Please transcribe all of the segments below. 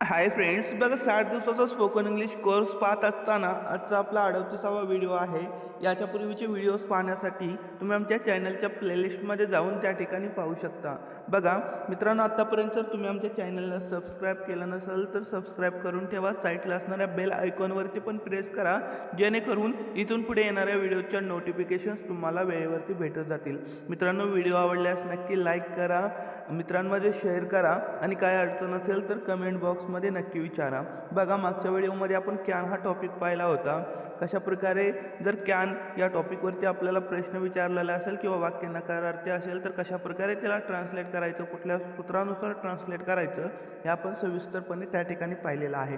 Hi friends बघा साठ दिवसाचा स्पोकन इंग्लिश कोर्स पाहत असताना आजचा आपला अडतीसावा व्हिडिओ आहे. याच्यापूर्वीचे व्हिडिओज पाहण्यासाठी तुम्ही आमच्या चॅनलच्या प्लेलिस्टमध्ये जाऊन त्या ठिकाणी पाहू शकता. बघा मित्रांनो आत्तापर्यंत जर तुम्ही आमच्या चॅनलला सबस्क्राईब केलं नसेल तर सबस्क्राईब करून ठेवा. साईटला असणाऱ्या बेल आयकॉनवरती पण प्रेस करा. जेणेकरून इथून पुढे येणाऱ्या व्हिडिओच्या नोटिफिकेशन्स तुम्हाला वेळेवरती भेटत जातील. मित्रांनो व्हिडिओ आवडल्यास नक्की लाईक करा. मित्रांमध्ये शेअर करा. आणि काय अडचण असेल तर कमेंट बॉक्स बॉक्समध्ये नक्की विचारा. बघा मागच्या व्हिडिओमध्ये आपण कॅन हा टॉपिक पाहिला होता. कशा प्रकारे जर कॅन या टॉपिकवरती आपल्याला प्रश्न विचारलेला असेल किंवा वाक्य नकारार्थी असेल तर कशा प्रकारे त्याला ट्रान्सलेट करायचं कुठल्या सूत्रानुसार ट्रान्सलेट करायचं हे आपण सविस्तरपणे त्या ठिकाणी पाहिलेलं आहे.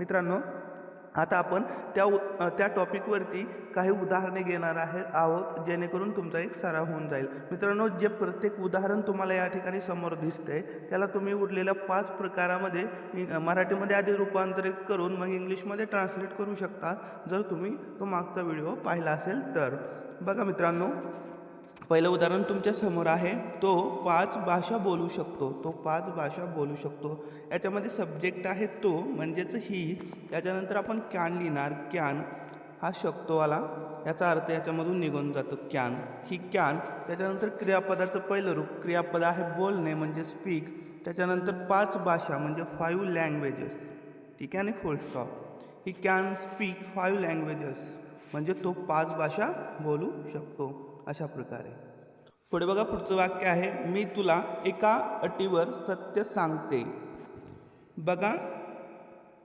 मित्रांनो आता आपण त्या उ त्या टॉपिकवरती काही उदाहरणे घेणार आहे आहोत जेणेकरून तुमचा एक सराव होऊन जाईल. मित्रांनो जे प्रत्येक उदाहरण तुम्हाला या ठिकाणी समोर दिसतंय त्याला तुम्ही उरलेल्या पाच प्रकारामध्ये मराठीमध्ये आधी रूपांतरित करून मग इंग्लिशमध्ये ट्रान्सलेट करू शकता जर तुम्ही तो मागचा व्हिडिओ पाहिला असेल तर. बघा मित्रांनो पहिलं उदाहरण तुमच्यासमोर आहे. तो पाच भाषा बोलू शकतो. तो पाच भाषा बोलू शकतो. याच्यामध्ये सब्जेक्ट आहे तो म्हणजेच ही. त्याच्यानंतर आपण कॅन लिहिणार. कॅन हा शकतोवाला. याचा अर्थ याच्यामधून निघून जातो कॅन ही कॅन त्याच्यानंतर क्रियापदाचं पहिलं रूप. क्रियापद आहे बोलणे म्हणजे स्पीक त्याच्यानंतर पाच भाषा म्हणजे फाईव्ह लँग्वेजेस ठीक आहे आणि full stop he can speak five languages म्हणजे तो पाच भाषा बोलू शकतो. अशा प्रकारे. पुढे बघा पुढचं वाक्य आहे मी तुला एका अटीवर सत्य सांगते. बघा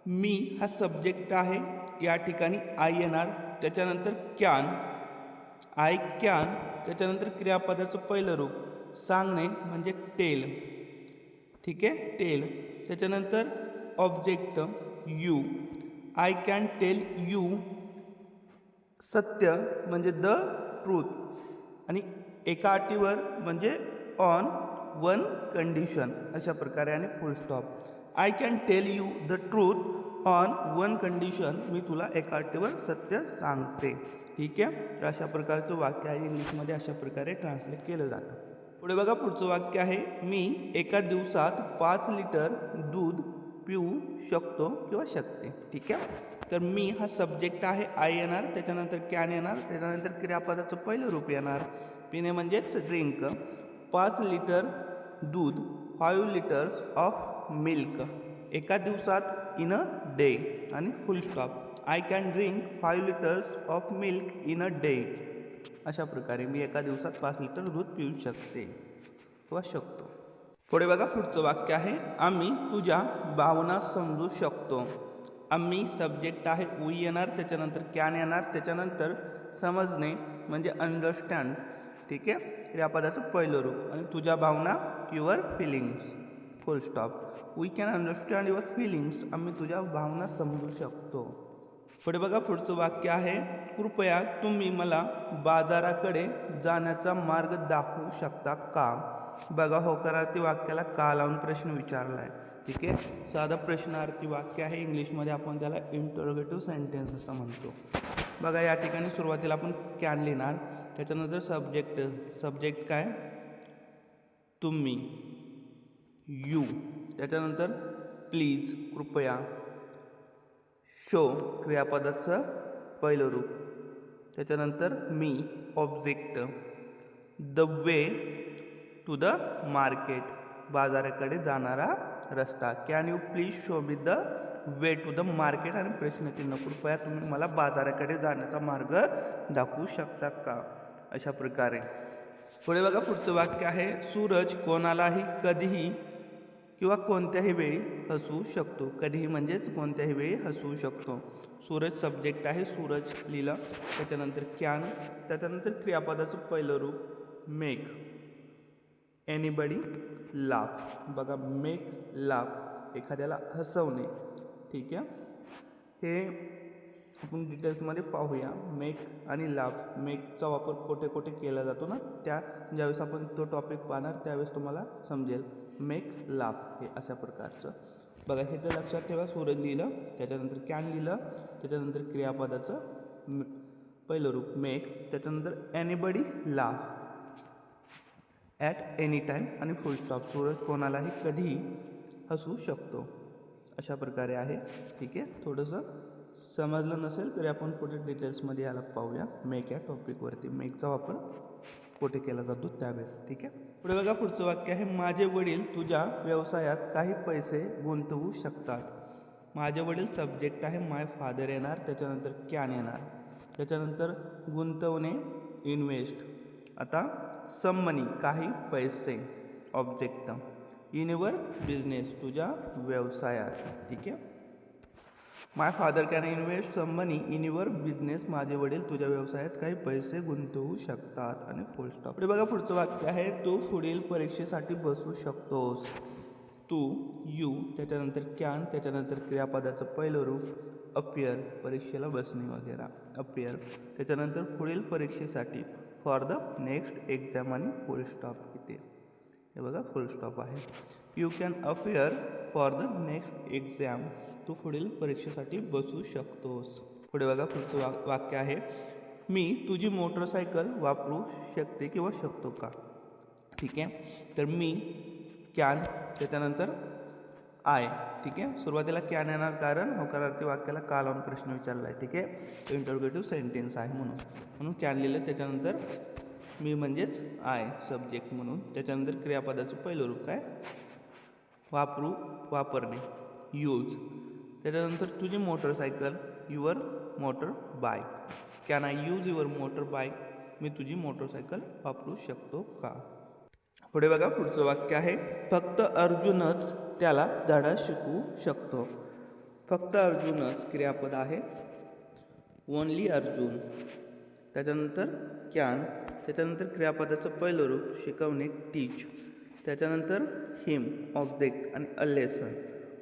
मी हा सब्जेक्ट आहे या ठिकाणी आय येणार त्याच्यानंतर कॅन आय कॅन त्याच्यानंतर क्रियापदाचं पहिलं रूप. सांगणे म्हणजे टेल ठीक आहे? टेल त्याच्यानंतर object you I can tell you सत्य म्हणजे द ट्रूथ आणि एका अटीवर म्हणजे ऑन वन कंडिशन अशा प्रकारे आणि full stop I can tell you the truth on one condition मी तुला एका अटीवर सत्य सांगते. ठीक आहे? तर अशा प्रकारचं वाक्य आहे इंग्लिशमध्ये. अशा प्रकारे ट्रान्सलेट केलं जातं. पुढे बघा पुढचं वाक्य आहे मी एका दिवसात पाच लिटर दूध पिऊ शकतो किंवा शकते. ठीक आहे? तर मी हा सब्जेक्ट आहे आय येणार त्याच्यानंतर कॅन येणार त्याच्यानंतर क्रियापदाचं पहिलं रूप येणार. पिणे म्हणजेच ड्रिंक पाच लिटर दूध फाईव्ह लिटर्स ऑफ मिल्क एका दिवसात इन अ डे आणि full stop I can drink five litres of milk in a day अशा प्रकारे मी एका दिवसात पाच लिटर दूध पिऊ शकते किंवा शकतो. पुढे बघा पुढचं वाक्य आहे आम्ही तुझ्या भावना समजू शकतो. आम्ही सब्जेक्ट आहे उई येणार त्याच्यानंतर कॅन येणार त्याच्यानंतर समजणे म्हणजे अंडरस्टँड ठीक आहे? क्रियापदाचं पहिलं रूप. आणि तुझ्या भावना your feelings full stop we can understand your feelings आम्ही तुझ्या भावना समजू शकतो. पुढे बघा पुढचं वाक्य आहे कृपया तुम्ही मला बाजाराकडे जाण्याचा मार्ग दाखवू शकता का? बघा होकारार्थी वाक्याला का लावून प्रश्न विचारला आहे ठीक आहे? साधा प्रश्नार्थी वाक्य आहे. इंग्लिशमध्ये आपण त्याला इंटरोगेटिव्ह सेंटेन्स असं म्हणतो. बघा या ठिकाणी सुरुवातीला आपण कॅन लिहिणार. त्याच्यानंतर सब्जेक्ट सब्जेक्ट काय? तुम्ही. यू त्याच्यानंतर प्लीज कृपया. शो क्रियापदाचं पहिलं रूप. त्याच्यानंतर मी object the way to the market बाजाराकडे जाणारा रस्ता. Can you please show me the way to the market आणि प्रश्नचिन्ह कृपया तुम्ही मला बाजाराकडे जाण्याचा मार्ग दाखवू शकता का? अशा प्रकारे. पुढे बघा पुढचं वाक्य आहे सूरज कोणालाही कधीही किंवा कोणत्याही वेळी हसवू शकतो. कधीही म्हणजेच कोणत्याही वेळी हसू शकतो. सूरज सब्जेक्ट आहे सूरज लिहिलं त्याच्यानंतर कॅन त्याच्यानंतर क्रियापदाचं पहिलं रूप मेक एनिबडी लाफ बघा मेक लाफ एखाद्याला हसवणे. ठीक आहे? हे आपण डिटेल्समध्ये पाहूया. मेक आणि लाफ मेकचा वापर कोठे कोठे केला जातो ना? त्या ज्यावेळेस आपण तो टॉपिक पाहणार त्यावेळेस तुम्हाला समजेल. मेक लाफ हे अशा प्रकारचं. बघा हे तर लक्षात ठेवा सूरज लिहिलं त्याच्यानंतर कॅन लिहिलं त्याच्यानंतर क्रियापदाचं पहिलं रूप मेक त्याच्यानंतर anybody laugh at any time आणि फुल स्टॉप सूरज कोणालाही कधीही हसू शकतो. अशा प्रकारे आहे. ठीक आहे? थोडंसं समजलं नसेल तरी आपण पुढे डिटेल्समध्ये याला पाहूया. मेक या टॉपिकवरती मेकचा वापर कुठे केला जातो? त्यावेळेस. ठीक आहे? पुढे बघा पुढचं वाक्य आहे. माझे वडील तुझ्या व्यवसायात काही पैसे गुंतवू शकतात. माझे वडील सब्जेक्ट आहे. माय फादर येणार. त्याच्यानंतर कॅन येणार. त्याच्यानंतर गुंतवणे इन्व्हेस्ट आता सम मनी काही पैसे ऑब्जेक्ट इन युअर बिझनेस तुझ्या व्यवसायात. ठीक आहे? My father can invest some money in your business माझे वडील तुझ्या व्यवसायात काही पैसे गुंतवू शकतात. आणि फुल स्टॉप पुढे बघा पुढचं वाक्य आहे तू पुढील परीक्षेसाठी बसू शकतोस. तू यू त्याच्यानंतर कॅन त्याच्यानंतर क्रियापदाचं पहिलं रूप अपियर परीक्षेला बसणे वगैरे. अपियर त्याच्यानंतर पुढील परीक्षेसाठी. फॉर द नेक्स्ट एक्झाम आणि फुल स्टॉप इथे. हे बघा फुल स्टॉप आहे. You can appear for the next exam. तू पुढील परीक्षेसाठी बसू शकतोस. पुढे बघा पुढचं वा वाक्य आहे. मी तुझी मोटरसायकल वापरू शकते किंवा शकतो का? ठीक आहे. तर मी कॅन त्याच्यानंतर आय ठीक आहे? सुरुवातीला कॅन येणार कारण होकारार्थी वाक्याला का लावून प्रश्न विचारला आहे ठीक आहे? इंटरग्रेटिव्ह सेंटेन्स आहे म्हणून. म्हणून कॅन लिहिलं त्याच्यानंतर मी म्हणजेच आय सब्जेक्ट म्हणून. त्याच्यानंतर क्रियापदाचं पहिलं रूप काय? वापरू वापरणे. यूज त्याच्यानंतर तुझी motorcycle your motor bike can I use your motor bike मी तुझी मोटरसायकल वापरू शकतो का? पुढे बघा पुढचं वाक्य आहे. फक्त अर्जुनच त्याला धडा शिकवू शकतो. फक्त अर्जुनच क्रियापद आहे. ओनली अर्जुन. त्याच्यानंतर कॅन त्याच्यानंतर क्रियापदाचं पहिलं रूप शिकवणे टीच त्याच्यानंतर हिम ऑब्जेक्ट आणि a lesson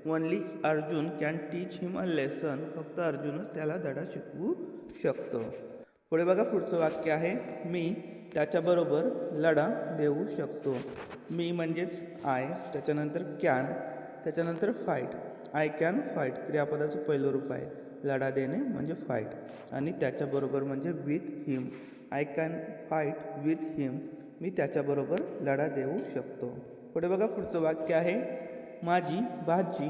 only Arjun can teach him a lesson फक्त अर्जुनच त्याला धडा शिकवू शकतो. पुढे बघा पुढचं वाक्य आहे. मी त्याच्याबरोबर लढा देऊ शकतो. मी म्हणजेच आय त्याच्यानंतर कॅन त्याच्यानंतर फाईट आय कॅन फाईट क्रियापदाचं पहिलं रूप आहे. लढा देणे म्हणजे फाईट आणि त्याच्याबरोबर म्हणजे with him I can fight with him मी त्याच्याबरोबर लढा देऊ शकतो. पुढे बघा पुढचं वाक्य आहे. माझी भाजी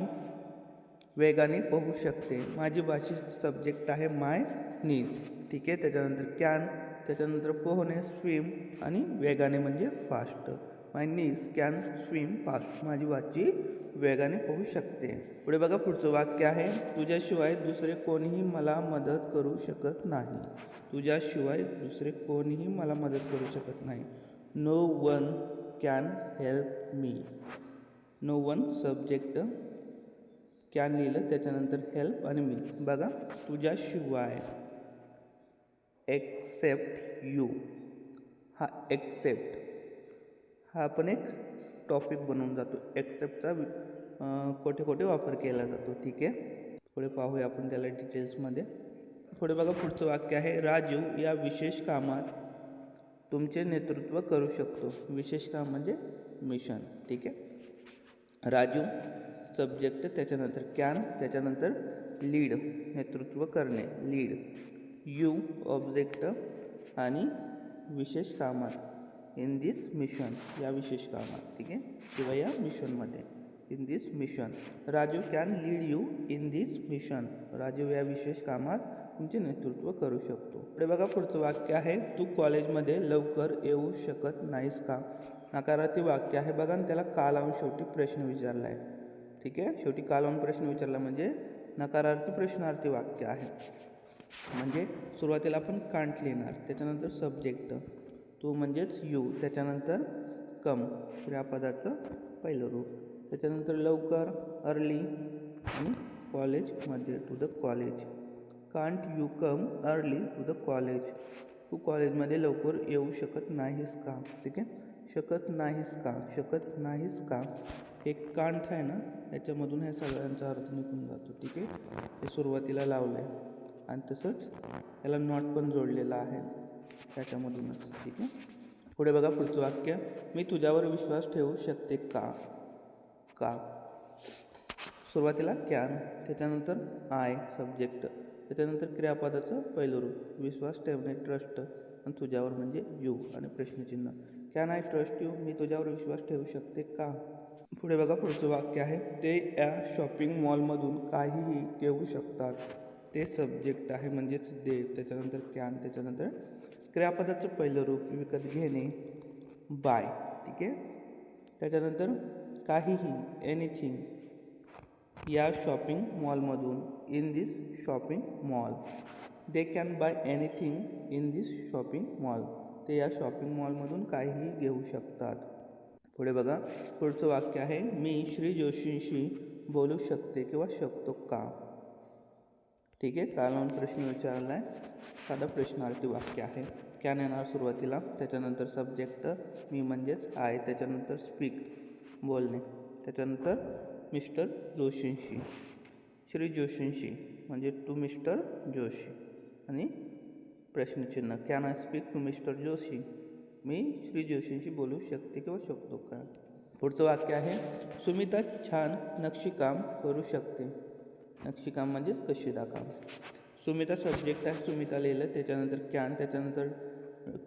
वेगाने पोहू शकते. माझी भाषी सब्जेक्ट आहे माय नीज ठीक आहे? त्याच्यानंतर कॅन त्याच्यानंतर पोहणे स्विम आणि वेगाने म्हणजे fast. My knees can swim fast. माझी वाची वेगाने पोहू शकते. पुढे बघा पुढचं वाक्य आहे तुझ्याशिवाय दुसरे कोणीही मला मदत करू शकत नाही. तुझ्याशिवाय दुसरे कोणीही मला मदत करू शकत नाही. No one can help me no one subject can लिहिलं त्याच्यानंतर हेल्प आणि मी बघा तुझ्याशिवाय. Except you. हा एक्सेप्ट. हा आपण एक टॉपिक बनवून जातो. एक्सेप्टचा कोठे कोठे वापर केला जातो. ठीक आहे? पुढे पाहूया आपण त्याला डिटेल्समध्ये पुढे बघा पुढचं वाक्य आहे राजू या विशेष कामात तुमचे नेतृत्व करू शकतो. विशेष काम म्हणजे मिशन ठीक आहे? राजू सब्जेक्ट त्याच्यानंतर कॅन त्याच्यानंतर लीड नेतृत्व करणे लीड यू ऑब्जेक्ट आणि विशेष कामात इन दिस मिशन या विशेष कामात ठीक आहे? किंवा या मिशनमध्ये in this mission Raju can lead you in this mission Raju या विशेष कामात तुमचे नेतृत्व करू शकतो. पुढे बघा पुढचं वाक्य आहे तू कॉलेजमध्ये लवकर येऊ शकत नाहीस का? नकारार्थी वाक्य आहे. बघा आणि त्याला का लावून शेवटी प्रश्न विचारला आहे ठीक आहे? शेवटी का लावून प्रश्न विचारला म्हणजे नकारार्थी प्रश्नार्थी वाक्य आहे. म्हणजे सुरुवातीला आपण कांट लिहिणार त्याच्यानंतर सब्जेक्ट तू म्हणजेच यू त्याच्यानंतर कम क्रियापदाचं पहिलं रूप त्याच्यानंतर लवकर अर्ली आणि कॉलेजमध्ये to the college can't you come early to the college तू कॉलेजमध्ये लवकर येऊ शकत नाहीस का? ठीक आहे? शकत नाहीस का? शकत नाहीस का? एक कांठ आहे ना? याच्यामधून हे सगळ्यांचा अर्थ निघून जातो. ठीक आहे? हे सुरुवातीला लावलं आहे आणि तसंच त्याला नॉट पण जोडलेला आहे त्याच्यामधूनच ठीक आहे? पुढे बघा पुढचं वाक्य. मी तुझ्यावर विश्वास ठेवू शकते का? का? सुरुवातीला कॅन त्याच्यानंतर आय सब्जेक्ट. त्याच्यानंतर क्रियापदाचं पहिलं रूप विश्वास ठेवणे ट्रस्ट आणि तुझ्यावर म्हणजे यू आणि प्रश्नचिन्ह. Can I trust you? मी तुझ्यावर विश्वास ठेवू शकते का? पुढे बघा पुढचं वाक्य आहे. ते या शॉपिंग मॉलमधून काहीही घेऊ शकतात. ते सब्जेक्ट आहे म्हणजेच दे त्याच्यानंतर कॅन त्याच्यानंतर क्रियापदाचं पहिलं रूप विकत घेणे बाय ठीक आहे? त्याच्यानंतर काहीही एनिथिंग या शॉपिंग मॉलमधून in this shopping mall they can buy anything in this shopping mall ते या शॉपिंग मॉलमधून काहीही घेऊ शकतात. पुढे बघा पुढचं वाक्य आहे मी श्री जोशींशी बोलू शकते किंवा शकतो का? ठीक आहे कालवून प्रश्न विचारला आहे साधा प्रश्नार्थी वाक्य आहे. कॅन येणार सुरुवातीला. त्याच्यानंतर सब्जेक्ट मी म्हणजेच आय त्याच्यानंतर स्पीक बोलणे. त्याच्यानंतर मिस्टर जोशींशी. श्री जोशींशी म्हणजे टू मिस्टर जोशी. आणि प्रश्नचिन्ह. Can I speak to mister Joshi? मी श्री जोशींशी बोलू शकते किंवा शकतो का? पुढचं वाक्य आहे सुमिता छान नक्षीकाम करू शकते. नक्षीकाम म्हणजेच कशिदाकाम. सुमिता सब्जेक्ट आहे सुमिता लिहिलं त्याच्यानंतर कॅन त्याच्यानंतर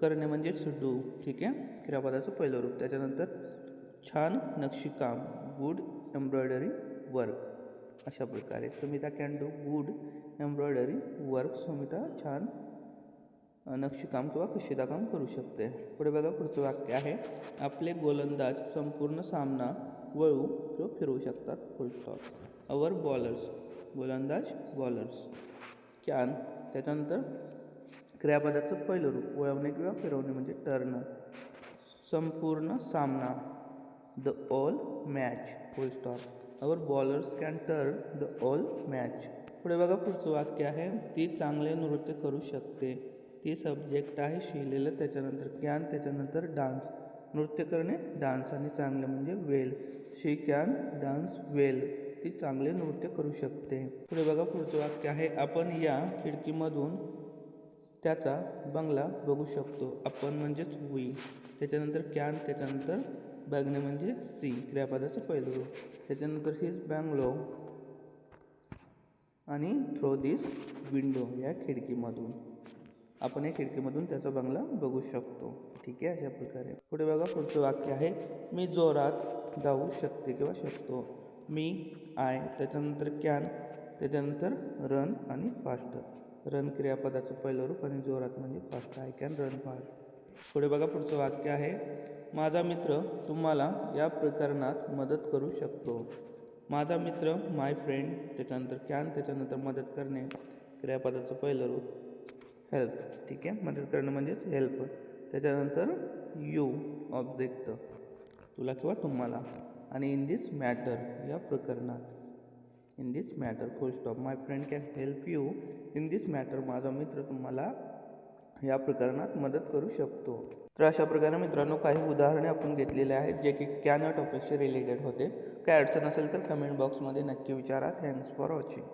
करणे म्हणजेच डू ठीक आहे? क्रियापदाचं पहिलं रूप. त्याच्यानंतर छान नक्षीकाम गुड एम्ब्रॉयडरी वर्क अशा प्रकारे. Sumita can do good embroidery work Sumita छान नक्षीकाम किंवा कशिदाकाम करू शकते. पुढे बघा पुढचं वाक्य आहे. आपले गोलंदाज संपूर्ण सामना वळू किंवा फिरवू शकतात. फुल स्टॉप अवर बॉलर्स गोलंदाज बॉलर्स कॅन त्याच्यानंतर क्रियापदाचं पहिलं रूप वळवणे किंवा फिरवणे म्हणजे टर्न संपूर्ण सामना the all match full stop our bowlers can turn the all match पुढे बघा पुढचं वाक्य आहे ती चांगले नृत्य करू शकते. ती सब्जेक्ट आहे शिलेलं त्याच्यानंतर कॅन त्याच्यानंतर डान्स नृत्य करणे डान्स आणि चांगले म्हणजे वेल. शी कॅन डान्स वेल ती चांगले नृत्य करू शकते. पुढे बघा पुढचं वाक्य आहे आपण या खिडकीमधून त्याचा बंगला बघू शकतो. आपण म्हणजेच वी त्याच्यानंतर कॅन त्याच्यानंतर बघणे म्हणजे सी क्रियापदाचं पहिलं त्याच्यानंतर हिज बँगलो आणि थ्रो दिस विंडो या खिडकीमधून. आपण या खिडकीमधून त्याचा बंगला बघू शकतो. ठीक आहे अशा प्रकारे. पुढे बघा पुढचं वाक्य आहे मी जोरात धावू शकते किंवा शकतो. मी आय त्याच्यानंतर कॅन त्याच्यानंतर रन आणि फास्ट. रन क्रियापदाचं पहिलं रूप आणि जोरात म्हणजे fast. I can run fast. पुढे बघा पुढचं वाक्य आहे. माझा मित्र तुम्हाला या प्रकरणात मदत करू शकतो. माझा मित्र माय फ्रेंड त्याच्यानंतर कॅन त्याच्यानंतर मदत करणे क्रियापदाचं पहिलं रूप हेल्प. ठीक आहे? मदत करणं म्हणजेच हेल्प. त्याच्यानंतर यू ऑब्जेक्ट. तुला किंवा तुम्हाला. आणि इन दिस मॅटर या प्रकरणात. In this matter full stop my friend can help you in this matter माझा मित्र तुम्हाला या प्रकरणात मदत करू शकतो. तर अशा प्रकारे मित्रांनो काही उदाहरणे आपण घेतलेले आहेत जे की कॅनट या टॉपिकशी रिलेटेड होते. काय अडचण असेल तर कमेंट बॉक्समध्ये नक्की विचारा. Thanks for watching